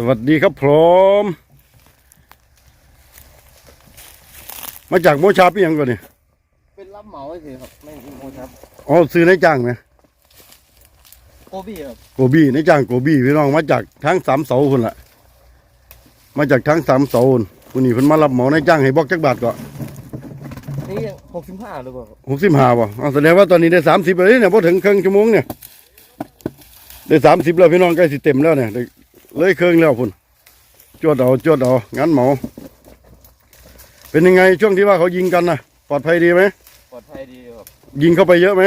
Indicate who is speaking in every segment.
Speaker 1: สวัสดีครับผมมาจากโมชาปียังก่อนนี่
Speaker 2: เป็นรับเหมาเฉยๆครับไม่เป็นโมครับ
Speaker 1: อ๋อซื้อในจ้างไหม
Speaker 2: โกบี้ครับ
Speaker 1: โกบี้ในจ้างโกบี้พี่น้องมาจากทั้งสามเสาคนละมาจากทั้งสามเสาคนคนนี้เพิ่นมารับเหมาในจ้างให้บอกจักบาทก็
Speaker 2: นี่ยังหกสิบห้าหรือเปล่าครับ
Speaker 1: หกสิบห้าบ่อ๋อแสดงว่าตอนนี้ได้สามสิบเลยเนี่ยพอถึงครึ่งชั่วโมงเนี่ยได้สามสิบแล้วพี่น้องใกล้สิเต็มแล้วเนี่ยได้ เลยครึ่งแล้วพุ่นจวดเอาจวดเอางานเหมา เป็นยังไงช่วงที่ว่าเขายิงกันนะปลอดภัยดีไหม
Speaker 2: ปลอดภัยดีครับ
Speaker 1: ยิงเข้าไปเยอะไหม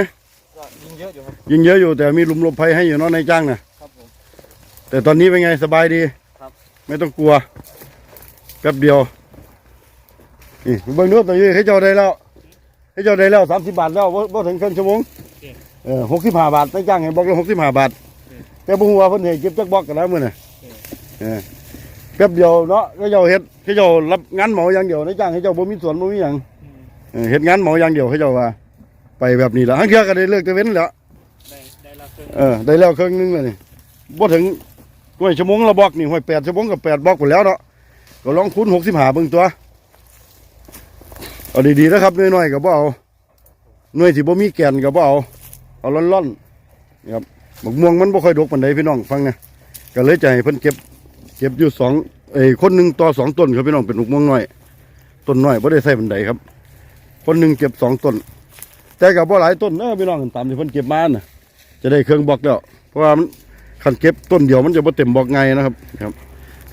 Speaker 2: ก็ยิงเยอะอยู่ครับ
Speaker 1: ยิงเยอะอยู่แต่มีหลุมหลบภัยให้อยู่เนาะในจ้างนะครับ
Speaker 2: ผม
Speaker 1: แต่ตอนนี้เป็นไงสบายดี
Speaker 2: ครับ
Speaker 1: ไม่ต้องกลัวแป๊บเดียวนี่เบิ่งเนื้อตัวนี้ให้เจ้าได้แล้วให้เจ้าได้แล้วสามสิบบาทแล้วบ่บ่ถึงครึ่งชั่วโมงเออหกสิบห้าบาทในจ้างให้บอกละหกสิบห้าบาท แต่บ่ฮู้ว่าเพิ่นให้เก็บจักบอกกันแล้วมื้อน่ะเออ แป๊บเดียวเนาะให้เจ้าเฮ็ดให้เจ้ารับงานเหมาอย่างเดียวในจ้างให้เจ้าบ่มีส่วนบ่มีหยังเออเฮ็ดงานเหมาอย่างเดียวให้เจ้าว่า ไปแบบนี้ละทั้งเทื่อก็ได้เลิกแต่เว้นแล้ว
Speaker 2: ได้ได้รับเพิ่ม
Speaker 1: เออได้แล้วครึ่งนึงเลยนี่บ่ถึงหน่วยชั่วโมงละบอกนี่ห้วยแปดชั่วโมงกับแปดบอกไปแล้วเนาะก็ลองคูณหกสิบห้าเบิ่งตัวเอาดีๆนะครับหน่อยๆก็บ่เอาหน่วยที่บ่มีแก่นก็บ่เอาเอาล่อนๆนี่ครับบักม่วงมันบ่ค่อยดกปานใดพี่น้องฟังนะก็เลยจะให้เพิ่นเก็บ เก็บอยู่สองเอ้ยคนหนึ่งต่อสองต้นครับพี่น้องเป็นบักม่วงน้อยต้นน้อยบ่ได้ใส่ปานใดครับ คนหนึ่งเก็บสองต้น แต่ก็บ่หลายต้นเด้อพี่น้องตามที่เพิ่นเก็บมาน่ะจะได้เครื่องบล็อกแล้ว เพราะว่ามันขันเก็บต้นเดียวมันจะบ่เต็มบล็อกไงนะครับครับ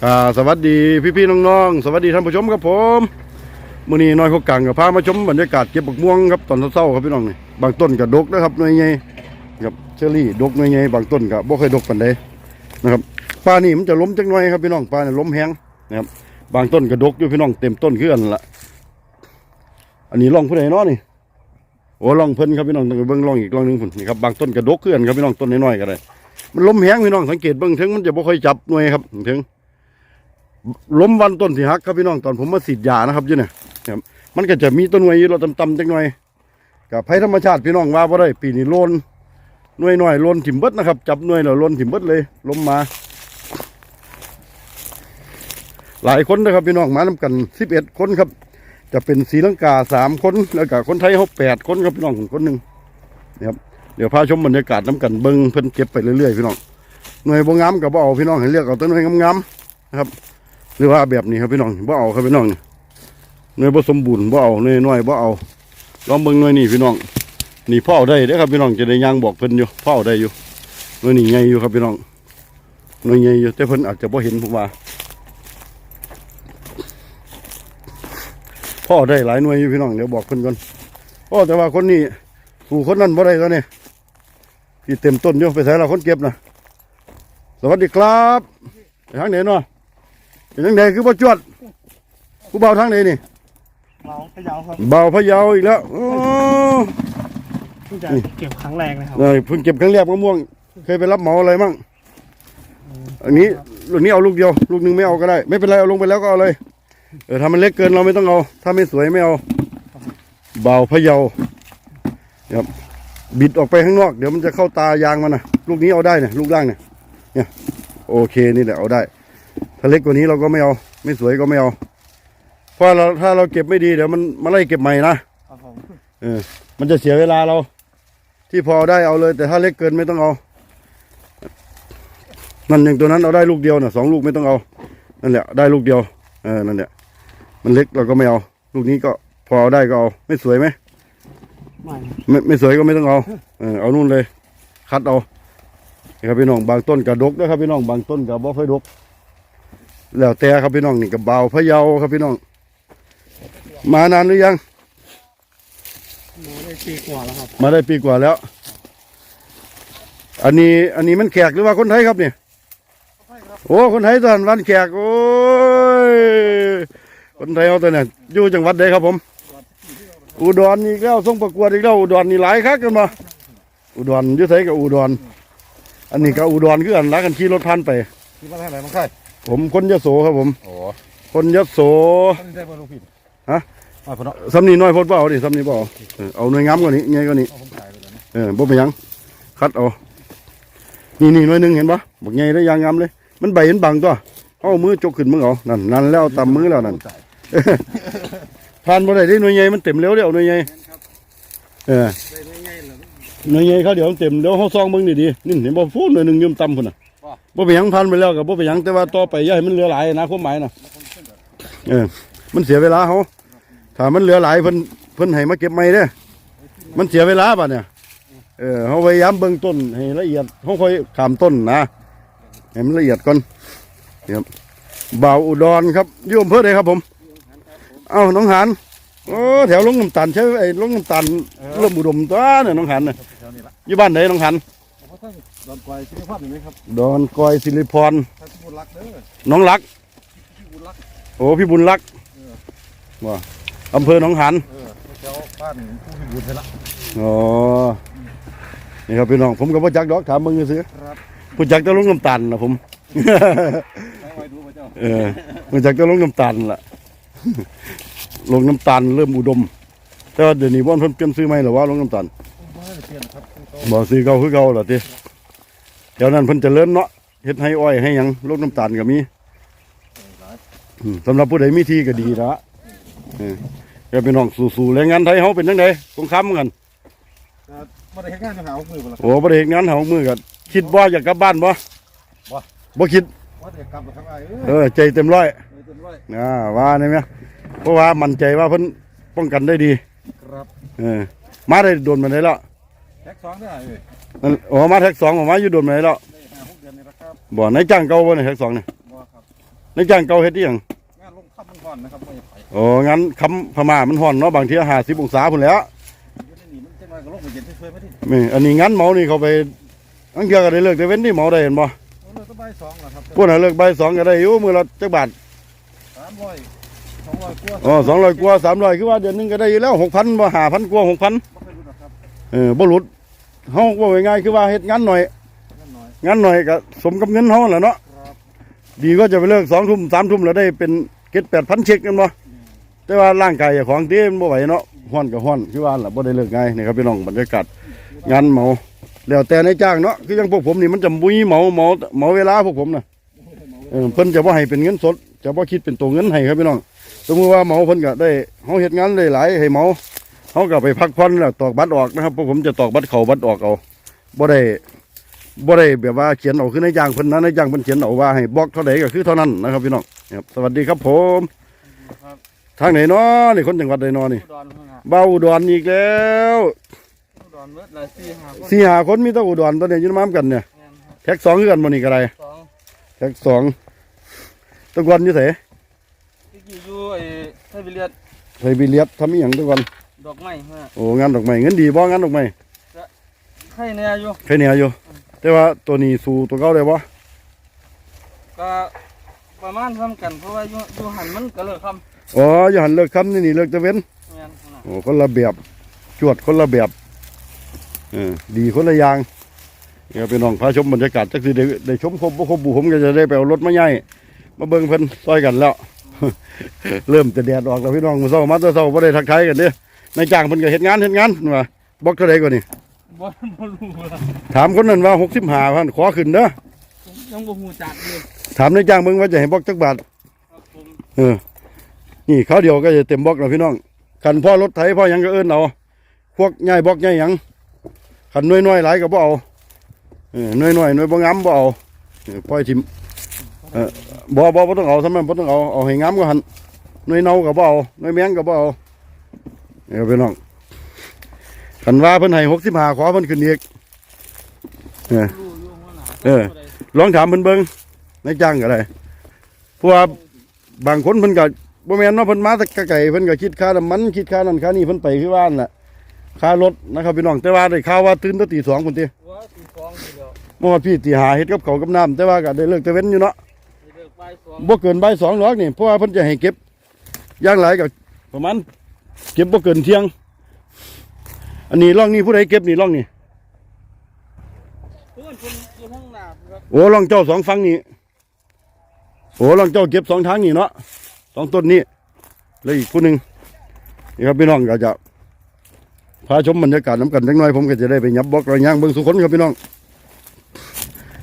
Speaker 1: อ่าสวัสดีพี่ๆน้องๆสวัสดีท่านผู้ชมครับผมมื้อนี้น้อยเขากลางกับพามาชมบรรยากาศเก็บบักม่วงครับตอนเช้าๆครับพี่น้องนี่บางต้นก็ดกนะครับหน่วยใหญ่ครับเชอรี่ดกหน่วยใหญ่บางต้นก็บ่เคอยดกปานใดนะครับ ป่านี่มันจะล้มจักหน่อยครับพี่น้องป่านี่ล้มแห้งนะครับบางต้นก็ดกอยู่พี่น้องเต็มต้นคือนละอันนี้ร่องผู้ใดเนาะนี่โอ้ล่องเพิ่นครับพี่น้องต้องไปเบิ่งล่องอีกล่องหนึงพุ่นนี่ครับบางต้นกระดกเขื่อนครับพี่น้องต้นน้อยๆก็ได้มันล้มแห้งพี่น้องสังเกตเบิ่งถึงมันจะบ่ค่อยจับหน่วยครับถึงล้มวันต้นที่หักครับพี่น้องตอนผมมาฉีดยานะครับยู่เนี่ยครับมันก็จะมีต้นหน่วยอยู่เราต่ำๆจักหน่อยกับภัยธรรมชาติพี่น้องว่าบ่ได้ปีนี้โลนหน่วยหน้อยโลนถิ่มเบิดนะครับ จับหน่วยแล้วโลนถิ่มเบิดเลยล้มมา หลายคนนะครับพี่น้องมานํกัน11คนครับ จะเป็นศรีลังกาสามคนแล้วก็คนไทยเขาแปดคนครับพี่น้องคนหนึ่งนะครับเดี๋ยวพาชมบรรยากาศน้ำกันเบิ้งเพิ่นเก็บไปเรื่อยๆพี่น้องหน่วยบ่งามกับบ่เอาพี่น้องให้เลือกเอาตัวหน่วยงามๆนะครับ หรือว่าแบบนี้ครับพี่น้องบ่เอาครับพี่น้องหน่วยบ่สมบูรณ์บ่เอาหน่วยน้อยบ่เอาลองเบิ่งหน่วยนี่พี่น้องนี่พ่อเอาได้เด้ครับพี่น้องจะได้ย่างบอกเพิ่นอยู่พ่อเอาได้อยู่หน่วยนี่ใหญ่อยู่ครับพี่น้องหน่วยใหญ่อยู่แต่เพิ่นอาจจะบ่เห็นผมว่า พ่อได้หลายหน่วยอยู่พี่น้องเดี๋ยวบอกเพิ่นก่อนพ่อแต่ว่าคนนี้สู่คนนั้นบ่ได้แล้วเนี่ยที่เต็มต้นอยู่ไปใส่เราคนเก็บนะสวัสดีครับไปทางไหนเนาะเป็นทางไหนคือบ่จวดกูเบาทางไหนนี่
Speaker 2: เราขยาวครับ
Speaker 1: เบาพะเยาอีกแล้วโอ้
Speaker 2: เพิ่งจะเก็บครั้งแรกนะครับ
Speaker 1: เออเพิ่งเก็บครั้งแรกมะม่วง เคยไปรับเหมาอะไรมั่งอันนี้ลูกนี้เอาลูกเดียว ลูกหนึงไม่เอาก็ได้ ไม่เป็นไรเอาลงไปแล้วก็เอาเลย เออถ้ามันเล็กเกินเราไม่ต้องเอา ถ้าไม่สวยไม่เอาเบาพะเยาครับบิดออกไปข้างนอก เดี๋ยวมันจะเข้าตายางมันนะลูกนี้เอาได้เนี่ยลูกล่างเนี่ยเนี่ยโอเคนี่แหละเอาได้ ถ้าเล็กกว่านี้เราก็ไม่เอา ไม่สวยก็ไม่เอา เพราะเราถ้าเราเก็บไม่ดีเดี๋ยวมันมาไล่เก็บใหม่นะครับ
Speaker 2: ผม
Speaker 1: เออ มันจะเสียเวลาเรา ที่พอได้เอาเลย แต่ถ้าเล็กเกินไม่ต้องเอานั่นอย่างตัวนั้นเอาได้ลูกเดียวนะสองลูกไม่ต้องเอานั่นแหละได้ลูกเดียวเออนั่นแหละ มันเล็กเราก็ไม่เอา ลูกนี้ก็พอเอาได้ก็เอา ไม่สวยไหม
Speaker 2: ไม่
Speaker 1: ไม่ไม่สวยก็ไม่ต้องเอาเออเอานู่นเลย คัดเอานี่ครับพี่น้องบางต้นกระดกนะครับพี่น้องบางต้นกระบอกค่อยดก แล้วแต่ครับพี่น้องนี่กระเบาพะเยาครับพี่น้อง มานานหรือยัง
Speaker 2: มาได้ปีกว่าแล้วครับ
Speaker 1: มาได้ปีกว่าแล้ว อันนี้อันนี้มันแขกหรือว่าคนไทยครับเนี่ยโอ้คนไทยตอนวันแขกโอ้ย คนไทยเอาแต่เนี่ยอยู่จังหวัดใดครับผม อุดรนี่แล้วส่งประกวดอีกแล้วอุดรนี่หลายคักกันมาอุดรอยุ่ไสกับอุดร อันนี้ก็อุดรคืออันรักกันขี่รถพันไป
Speaker 2: ที่บ้านไหนมันใคร
Speaker 1: ผมคนยโสครับผม
Speaker 2: โอ้
Speaker 1: คนยโส
Speaker 2: ท่านได้บรรลุผิด
Speaker 1: ฮะ
Speaker 2: อ่าพอเนาะ
Speaker 1: สำนีน้อยพดเปล่าดิสำนีเปล่าเออเอาหน่วยงามกว่านี้ไงกว่านี้
Speaker 2: เอาผมขายไปแล้วนะ
Speaker 1: เออบ่เป็นหยังคัดเอานี่นี่หน่วยหนึ่งเห็นปะบอกไงได้ยางงามเลย มันใบเห็นบังตัวเอามือจกขึ้นมึงเอานั่นนั่นแล้วตามมือแล้วนั่นผ่า นบ่ได้เด้หน่วยใหญ่มันเต็มเร็วเด้อหน่วยใหญ่เออ
Speaker 2: ได้ง่ายๆเลย
Speaker 1: หน่วยใหญ่เขาเดี๋ยวมันเต็มเดี๋ยวเฮาซองเบิ่งดีๆนี่เห็นบ่ฟูหน่วยหนึงย่อมต่ำพุ่นน่ะ
Speaker 2: ว่า
Speaker 1: บ่เป็นหยังผ่านไปแล้วก็บ่เป็นหยังแต่ว่าต่อไปอย่าให้มันเหลือหลายนะความหมายน่ะเออ มันเสียเวลาเขาถ้ามันเหลือหลายเพิ่นเพิ่นให้มาเก็บใหม่เด้อมันเสียเวลาบัดเนี่ยเออเฮาพยายามเบิ่งต้นให้ละเอียดเฮาค่อยข้ามต้นนะให้มันละเอียดก่อนนี่ครับบ่าวอุดรครับอยู่อำเภอใดครับผม เอ้าน้องหานโอ้แถวลงน้ำตาลใช่ไอ้ลงน้ำตาลเริ่มอุดมตัวเนี่ยน้องหานน่ะ
Speaker 2: แถวนี้ละ
Speaker 1: อยู่บ้านไหนน้องหาน
Speaker 2: เพราะท่านดอนกวายชิลิพัฒน์เห็นไหมครับ
Speaker 1: ดอนกอยสิริพร
Speaker 2: ท่านผู้รักเด้อ
Speaker 1: น้องรัก
Speaker 2: พี่บุญรัก
Speaker 1: โอ้พี่บุญรัก
Speaker 2: เออ
Speaker 1: ว่าอำเภอหนองหาน
Speaker 2: เออแถวบ้านผู้พี่บุญใช่ละ
Speaker 1: อ๋อนี่ครับพี่น้องผมก็บ่จักดอกถามมึงซื้อ
Speaker 2: ครับ
Speaker 1: ผู้จักจะลงน้ำตาลนะผม
Speaker 2: ให้ไว้ดูพระเจ้า
Speaker 1: เออผู้จักจะลงน้ำตาลล่ะ ลงน้ำตาลเริ่มอุดม แต่ว่าเดี๋ยวนี้บ่อนเพิ่นเปลี่ยนซื้อใหม่หรอว่าลงน้ำตาล
Speaker 2: ไม่ได้เปลี่ยนนะครับเขา
Speaker 1: บ่ซื้อเก่าคือเก่าล่ะติเดี๋ยวนั้นเพิ่นเจะเลิ่นเนาะเฮ็ดให้อ้อยให้หยังลงน้ำตาลก็มี
Speaker 2: หลาย
Speaker 1: อืมสำหรับผู้ใดมีที่ก็ดีละเออก็พี่น้องสู้ๆแรงงานไทยเฮาเป็นจังไดสงครามกัน
Speaker 2: ไม่ได้เฮ็ดงานมาหามือบ่ล่ะ
Speaker 1: โอ้ประเด็นงานเฮามือกันคิดว่าอยากกลับบ้านบ่
Speaker 2: บ่
Speaker 1: บ่คิด
Speaker 2: ว่าจะกลับมาทำไมเอ
Speaker 1: เอ
Speaker 2: อ
Speaker 1: อใจเต็มร้อย
Speaker 2: เลยเต็มร้ อย
Speaker 1: อ่าว่าได้ไหมเพราะว่ามั่นใจว่าเพิ่นป้องกันได้ดี
Speaker 2: ครับ
Speaker 1: เออมาได้โดนมาได้แล้ว
Speaker 2: แท็กสองได้เลย
Speaker 1: นั่นโอ้มาแท็กสองออกมาอยู่โดนมาได้แล้ว
Speaker 2: ได้ห้าหกเดือนนี่ละครับ
Speaker 1: บ่ในจ้างเก่าบ่ในแท็กสองนี่
Speaker 2: บ่ครับ
Speaker 1: ในจ้างเก่าเฮ็ดอีหยัง
Speaker 2: งานลงทับมันก่อนนะครับไม่ไป
Speaker 1: โอ้งั้นคำพม่ามันฮ้อนเนาะบางที50องศาพุ่นแหล้ว
Speaker 2: อยู่ในนี่มันจะมาก็ลงไปเย็นช่วยๆไม่ได้
Speaker 1: นี่อันนี้งั้นเมานี่เขาไปอังเกียก็ได้เลิกได้เว้นที่เมาได้เห็นบ่
Speaker 2: เอาเลยก็ใบสองละครับ
Speaker 1: พวกน่ะเลิกบ่ายสองก็ได้อยู่มื้อละจักบาท
Speaker 2: สาม ร้อยสองร้อยกว่า
Speaker 1: อ๋อ200กว่า300คือว่าเดือนหนึงก็ได้อยู่แล้ว6,000บ่5,000กว่า6,000
Speaker 2: บ่เคยรู้หรอกครับ
Speaker 1: เออบ่หลุดเฮาว่าง่ายๆคือว่าเฮ็ดงานหน่อย
Speaker 2: นั่นน้อย
Speaker 1: งานหน่อยก็สมกับเงินเฮาแหละเนาะ
Speaker 2: ครับ
Speaker 1: ดีก็จะไปเลิก2ทุ่ม3ทุ่มแล้วได้เป็นเก็ด8,000เช็คกันบ่แต่ว่าร่างกายเจ้าของเต้มันบ่ไหวเนาะฮ้อนก็ฮ้อนคือว่าล่ะบ่ได้เลิกง่ายนี่ครับพี่น้องบรรยากาศงานเหมา แล้วแต่ในจ้างเนาะคืออย่างพวกผมนี่มันจะมุ้ยเหมาเหมาเหมาเวลาพวกผมน่ะเออเพิ่นจะบ่ให้เป็นเงินสด จะบ่คิดเป็นตัวเงินให้ครับพี่น้องสมมุติว่าเหมาเพิ่นก็ได้เฮาเฮ็ดงานได้หลายให้เหมาเฮาก็ไปพักผ่อนแล้วตอกบัตรออกนะครับพวกผมจะตอกบัตรเข้าบัตรออกเอาบ่ได้บ่ได้แบบว่าเขียนเอาคือในจ้างเพิ่นนะในจ้างเพิ่นเขียนเอาว่าให้บล็อกเท่าใดก็คือเท่านั้นนะครับพี่น้องครับสวัสดีครับผม
Speaker 2: ครับ
Speaker 1: ทางไหนเนาะนี่คนจังหวัดใดเนาะนี่
Speaker 2: อุดรเพิ่งฮะ
Speaker 1: เบ้าอุดรอีกแล้ว
Speaker 2: อุดรเมื่อหลายสี่ห้าคน
Speaker 1: สี่หาคนมีแต่อุดรตอนนี้อยู่น้ำกันเนี่ย
Speaker 2: แม่นครับ
Speaker 1: แท็กสองคือกันบ่นี่ก็ได้
Speaker 2: สอง
Speaker 1: แท็กสองแตะกอนอยู่ไส
Speaker 2: ที่กี่อยู่ไอ้ไทยบิเลียด
Speaker 1: ไสบีเลียดทำอีหยังแตะกอน
Speaker 2: ดอกไม้ฮะ
Speaker 1: โอ้งานดอกไม้เงินดีบ่งานดอกไม้
Speaker 2: ไข่เนี่ยอยู่
Speaker 1: ใครเนี่ยอยู่ แต่ว่าตัวนี้สู้ตัวเก่าได้บ่
Speaker 2: ก็ประมาณทำกันเพราะว่าอยู่อยู่หันมันก็เลิกค
Speaker 1: อ๋ออย่าหันเลิกคำนี่นี่เลิกตะเว้นำ
Speaker 2: แม่นขนาด
Speaker 1: โอ้คนละแบบจวดคนละแบบเออดีคนละอย่างเดี๋ยวไปน้องพาชมบรรยากาศจักสิได้ได้ชมครบบ่ครบบุผมก็จะได้ไปเอารถมาใหญ่ มาเบิ่งเพิ่นซอยกันแล้ว เริ่มจะแดดออกแล้วพี่น้องมื้อเช้ามาแต่เช้าบ่ได้ทักทายกันเด้นายจ้างเพิ่นก็เฮ็ดงานเฮ็ดงานว่าบอกเท่าใดกว่านี่
Speaker 2: บ่บ่รู้ละ
Speaker 1: ถามคนนั้นว่า65พันขอขึ้นเด้อ
Speaker 2: ผมยังบ่ฮู้จักเลย
Speaker 1: ถามนายจ้างเบิ่งว่าจะให้บอกจักบาท
Speaker 2: ครับผม
Speaker 1: เออนี่เขาวเดียวก็จะเต็มบล็อกแล้วพี่น้องคันพ่อรถไถพ่อหยังก็เอิ้นเอาพวกง่ายบล็อกง่ายหยังคันน้อยๆหลายก็บ่เอาเออน้อยๆน้อยบ่งามบ่เอาเออปล่อยทิม เออบ่บ่บ่ต้องเอาทำไมบ่ต้องเอาเอาให้งามก็หันน้อยเน่าก็บ่เอาน้อยแมงก็บ่เอาเออพี่น้องคันว่าเพิ่นให้65ขอเพิ่นขึ้นอีกเออ
Speaker 2: รู้อยู่ว่าหนา
Speaker 1: เออลองถามเพิ่นเบิ่งในจ้างก็ได้เพราะว่าบางคนเพิ่นก็บ่แม่นเนาะเพิ่นมาแต่ไกลๆเพิ่นก็คิดค่าน้ำมันคิดค่านั่นค่านี่เพิ่นไปคือว่านั่นแหละค่ารถนะครับพี่น้องแต่ว่าได้ข่าวว่าตื่นแต่ตีสองพุ่นติ
Speaker 2: ว่าตีสองอยู่แล้ว
Speaker 1: เมื่อวานพี่ตีหาเฮ็ดกับเขาวกับน้ำแต่ว่าก็ได้เลิกแต่เว้นอยู่เนาะ
Speaker 2: สิเลิก บ่ายสอง
Speaker 1: บ่เกินบ่ายสองหรอกนี่เพราะว่าเพิ่นจะให้เก็บอย่างหลายก็ประมาณเก็บบ่เกินเที่ยง อันนี้ร่องนี้ผู้ใดเก็บนี่ร่องนี่
Speaker 2: เพื่อนคนอยู่ข้างหน้าครับ
Speaker 1: โอ้ร่องเจ้าสองฝั่งนี่โอ้ร่องเจ้าเก็บสองทางนี่เนาะสองต้นนี้แล้วอีกผู้หนึงนี่ครับพี่น้องก็จะพาชมบรรยากาศน้ำกันจักหน่อยผมก็จะได้ไปยับบล็อกระยางเบิ่งสุคนครับพี่น้อง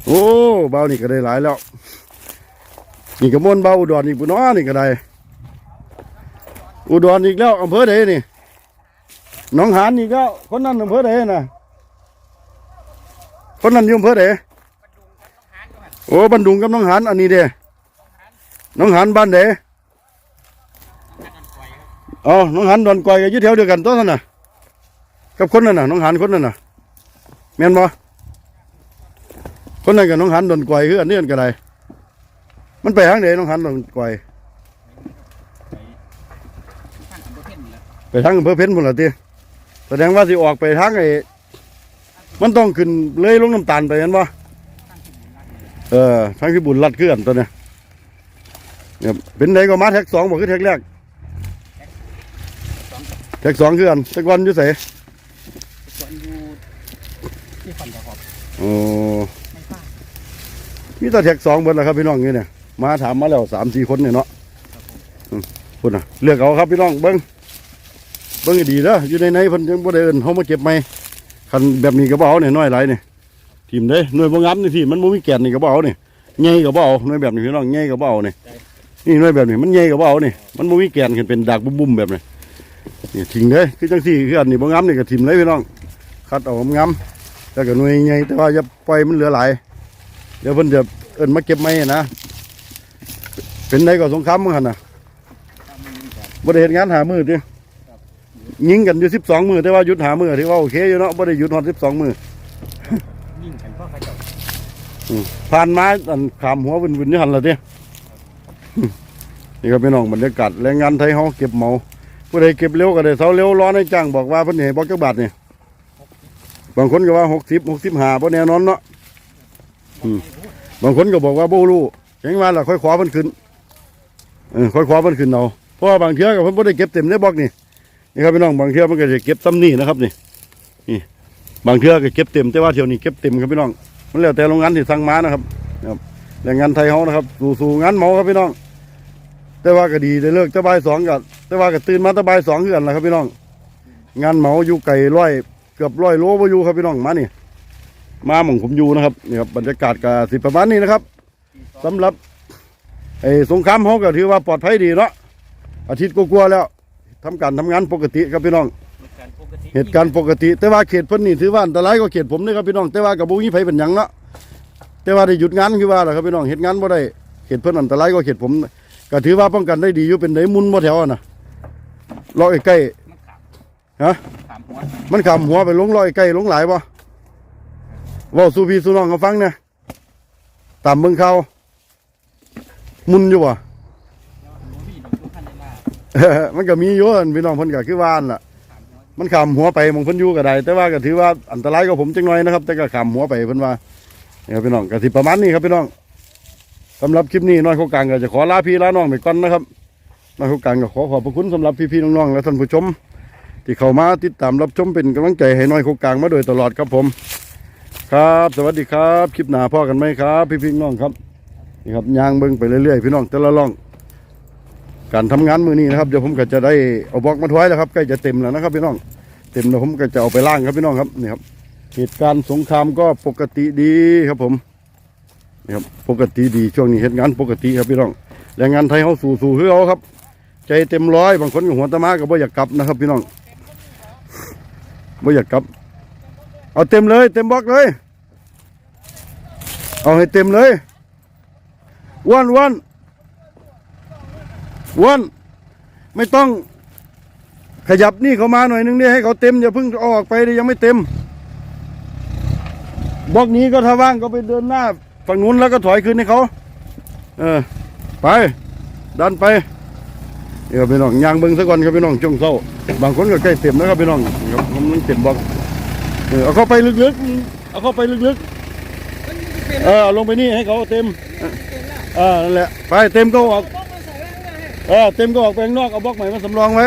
Speaker 1: โอ้เบาวนี่ก็ได้หลายแล้ว นี่ก็มวนเบาอุดรอีกปุ่นน้อนี่ก็ได้ อุดรอีกแล้วอำเภอใดนี่หนองหานอีกแล้วคนนั้นอำเภอใดน่ะคนนั้นอยู่อำเภอใดโอ้บันดุงกับน้องหานอันนี้เด้น้องหานบ้านใดอ๋อน้องหานดอนกอยก็ยู่แถวเดียวกันตัวนั่นน่ะ กับคนนั้นน่ะ น้องหานคนนั้นน่ะแม่นบ่คนนั้นกับน้องหานดอนกอยคืออันนี้กันก็ได้ มันไปทางไหนน้องหานดอนกอยไปทางอำเภอเพ็ญพุ่นละติแสดงว่าสิออกไปทางไอ้มันต้องขึ้นเลยลงน้ำตาลไปเห็นบ่เออทางที่บุญรัดเคลื่อนตัวเนี้ยเนี่ยเป็นไดก็มาแท็กสองบ่คือแท็กแรกแท็กสองคืออันแท็กวันอยู่ไส
Speaker 2: ส่วนอยู่ที่ฝันจะขอบ
Speaker 1: โอ้
Speaker 2: ไม่ฟ้า
Speaker 1: มีแต่แท็กสองเบิดแล้วครับพี่น้องนี่เนี่ย มาถามมาแล้วสามสี่คนเนี่ยเนาะอืมพุ่นน่ะเลือกเอาครับพี่น้องเบิ้งเบิ้งให้ดีเด้ออยู่ในในเพิ่นยังบ่ได้เอิ้นเฮามาเก็บใหม่คันแบบนี้ก็บ่เอาเนี่ยน้อยหลายนี่ทีมเด้หน่วยบ่งามนี่ที่มันบ่มีแก่นนี่ก็บ่เอานี่ใหญ่ก็บ่เอาหน่วยแบบนี้พี่น้องใหญ่ก็บ่เอานี่นี่หน่วยแบบนี้มันใหญ่ก็บ่เอานี่มันบ่มีแก่นขึ้นเป็นดักบุ้มๆแบบนี้นี่ทิ้งเด้คือจังซี่คืออันนี้บ่งามนี่ก็ทิ่มเลยพี่น้องคัดเอางามๆแล้วก็หน่วยใหญ่แต่ว่าอย่าปล่อยมันเหลือหลายเดี๋ยวเพิ่นจะเอิ้นมาเก็บไม้นะ เป็นไดก็สงครามมั้งหั่นน่ะบ่ได้เฮ็ดงานหามือติยิงกันอยู่12มื้อแต่ว่าหยุดหามือถือว่าโอเคอยู่เนาะบ่ได้หยุดฮอด12มื้อ
Speaker 2: ยิ่งกันเพราะเขาเจ้า
Speaker 1: อืมผ่านมาอันขามหัววินๆอยู่หั่นล่ะติอืมนี่ครับพี่น้องบรรยากาศแรงงานไทยเฮาเก็บเหมาผู้ใดเก็บเร็วก็ได้เซาเร็วร้อนให้จ้างบอกว่าเพิ่นให้บอกจักบาทนี่บางคนก็ว่า60 65บ่แน่นอนเนาะอืมบางคนก็บอกว่าบ่รู้แข่งว่าล่ะค่อยขวาเพิ่นขึ้น เออค่อยขวาเพิ่นขึ้นเอาเพราะว่าบางเทื่อก็เพิ่นบ่ได้เก็บเต็มในบล็อกนี่นี่ครับพี่น้องบางเทื่อมันก็จะเก็บซ้ำนี่นะครับนี่นี่ บางเทื่อก็เก็บเต็มแต่ว่าเที่ยวนี้เก็บเต็มครับพี่น้องมันแล้วแต่โรงงานที่สั่งมานะครับนะครับแรงงานไทยเฮานะครับสู่สู่งานเหมาครับพี่น้อง แต่ว่าก็ดีได้เลิกต่บ่ายสองก็แต่ว่าก็ตื่นมาต่บ่ายสองคือนแหละครับพี่น้อง งานเหมาอยู่ไกลร้อยเกือบร้อยโลบ่อยู่ครับพี่น้องมานี่มาหม่องผมอยู่นะครับนี่ครับบรรยากาศก็สิประมาณนี้นะครับสำหรับ ไอ้สงครามเขาก็ถือว่าปลอดภัยดีเนาะอาทิตย์กว่าๆแล้วทำการทำงานปกติครับพี่น้อง
Speaker 2: เหตุการณ์ปกติ
Speaker 1: เหตุการณ์ปกติ แต่ว่าเขตเพิ่นนี่ถือว่าอันตรายกว่าเขตผมนี่ครับพี่น้องแต่ว่ากับบุ้งยี่ไผเป็นหยังเนาะแต่ว่าได้หยุดงานคือว่าแหละครับพี่น้องเหตุงานบ่ได้เขตเพิ่นอันตรายกว่าเขตผมก็ถือว่าป้องกันได้ดีอยู่เป็นไดมุนบ่แถวอะนะรอใกล้
Speaker 2: มันขาม
Speaker 1: ฮะ
Speaker 2: ขามหัว
Speaker 1: ๆมันขำหัวไปลงรอยใกล้ลงหลายบ่เว้าสู่พี่สู่น้องเขาฟังเนี่ยตามเบิ่งข่าว มุนอยู่บ่
Speaker 2: แล้วหัวมีดอกลูกคัน
Speaker 1: ก็มีอยู่อั่นพี่น้องเพิ่นก็คือว่านล่ะ
Speaker 2: มั
Speaker 1: นขามหัวไปมองเพิ่นอยู่ก็ได้ แต่ว่าก็ถือว่าอันตรายกับผมจังหน่อยนะครับ แต่ก็ขามหัวไปเพิ่นว่านี่ครับพี่น้องก็สิประมาณนี้ครับพี่น้องสำหรับคลิปนี้น้อยโคกลางก็จะขอลาพี่ลาน้องไปก่อนนะครับน้อยโคกลางก็ขอขอบพระคุณสำหรับพี่ๆน้องๆและท่านผู้ชม ที่เข้ามาติดตามรับชมเป็นกำลังใจให้น้อยโคกลางมาโดยตลอดครับผม ครับ สวัสดีครับ คลิปหน้าพ่อกันไหมครับ พี่ๆน้องครับ นี่ครับย่างเบิ่งไปเรื่อยๆพี่น้องแต่ละล่อง การทำงานมือนี้นะครับเดี๋ยวผมก็จะได้เอาบล็อกมาถวยแล้วครับใกล้จะเต็มแล้วนะครับพี่น้องเต็มแล้วผมก็จะเอาไปล่างครับพี่น้องครับนี่ครับเหตุการณ์สงครามก็ปกติดีครับผมนี่ครับปกติดีช่วงนี้เหตุงานปกติครับพี่น้องแรงงานไทยเขาสู่สู่คือเขาครับ ใจเต็มร้อยบางคนก็หัวตะมาก็บ่อยากกลับนะครับพี่น้องบ่อยากกลับ เอาเต็มเลย เต็มบล็อกเลย เอาให้เต็มเลย วนอ้วนอ้วนไม่ต้องขยับนี่เขามาหน่อยนึงนี่ให้เขาเต็มอย่าเพิ่งออกไปดิยังไม่เต็มบล็อกนี้ก็ถ้าว่างก็ไปเดินหน้าฝั่งนู้นแล้วก็ถอยคืนให้เขาเออ ไป ดันไปเดี๋ยวพี่น้องยางเบิ้งซะก่อนครับพี่น้องช่วงเศร้าบางคนก็ใกล้เต็มแล้วครับพี่น้องครับผมมันเต็มบล็อกเออเอาเข้าไปลึกๆเอาเข้าไปลึกๆเออลงไปนี่ให้เขาเต็ม เออนั่นแหละไปเต็มก็ออกเออเต็มก็ออกไปข้างนอกเอาบล็อกใหม่มาสำรองไว้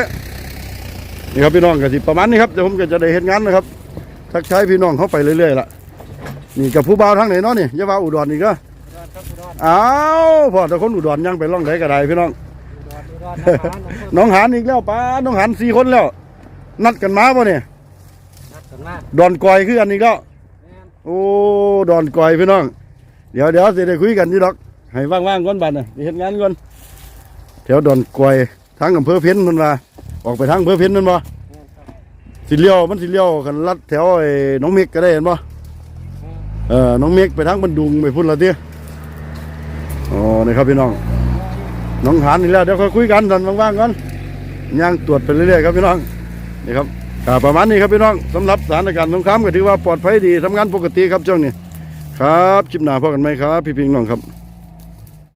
Speaker 1: นี่ครับพี่น้องก็สิประมาณนี้ครับเดี๋ยวผมก็จะได้เห็นงานนะครับทักทายพี่น้องเข้าไปเรื่อยๆล่ะนี่กับผู้บ่าวทางไหนเนาะนี่อยาว่าอุดรนี่ก็
Speaker 2: อุดรครับอุดร
Speaker 1: อ้าวพอแต่คนอุดรยังไปล่องไหนก็ได้พี่น้อง
Speaker 2: อุดรอุดรนะครับน้อง
Speaker 1: น้องหานอีกแล้วป้าน้องหานสี่คนแล้ว นัดกันมาป่ะเนี่ย
Speaker 2: นัดกันมา
Speaker 1: ดอนกอยคืออันอีกแล้ว
Speaker 2: แม่น
Speaker 1: โอ้ดอนกอยพี่น้อง เดี๋ยวเดี๋ยวสิได้คุยกันอยู่ดอก ให้ว่างๆก่อนบัดน่ะไปเฮ็ดงานก่อนแถวดอนกวยทางอำเภอเพ็ญมันว่าออกไปทางอำเภอเพ็ญมันบ่สิเลี้ยวมันสิเลี้ยวกันลัดแถวไอ้หน้องเมกก็ได้เห็นบ่เออหน้องเมกไปทางบันดุงไปพุ่นละติอ๋อนี่ครับพี่น้อง น้องหานนี่แล้วเดี๋ยวค่อยคุยกันตอนว่างๆก่อนย่างตรวจไปเรื่อยๆครับพี่น้องนี่ครับอ่าประมาณนี้ครับพี่น้องสำหรับสถานการณ์สงครามก็ถือว่าปลอดภัยดีทำงานปกติครับช่วงนี้ครับจิบหนาพอกันไหมครับ พี่พิงน้องครับ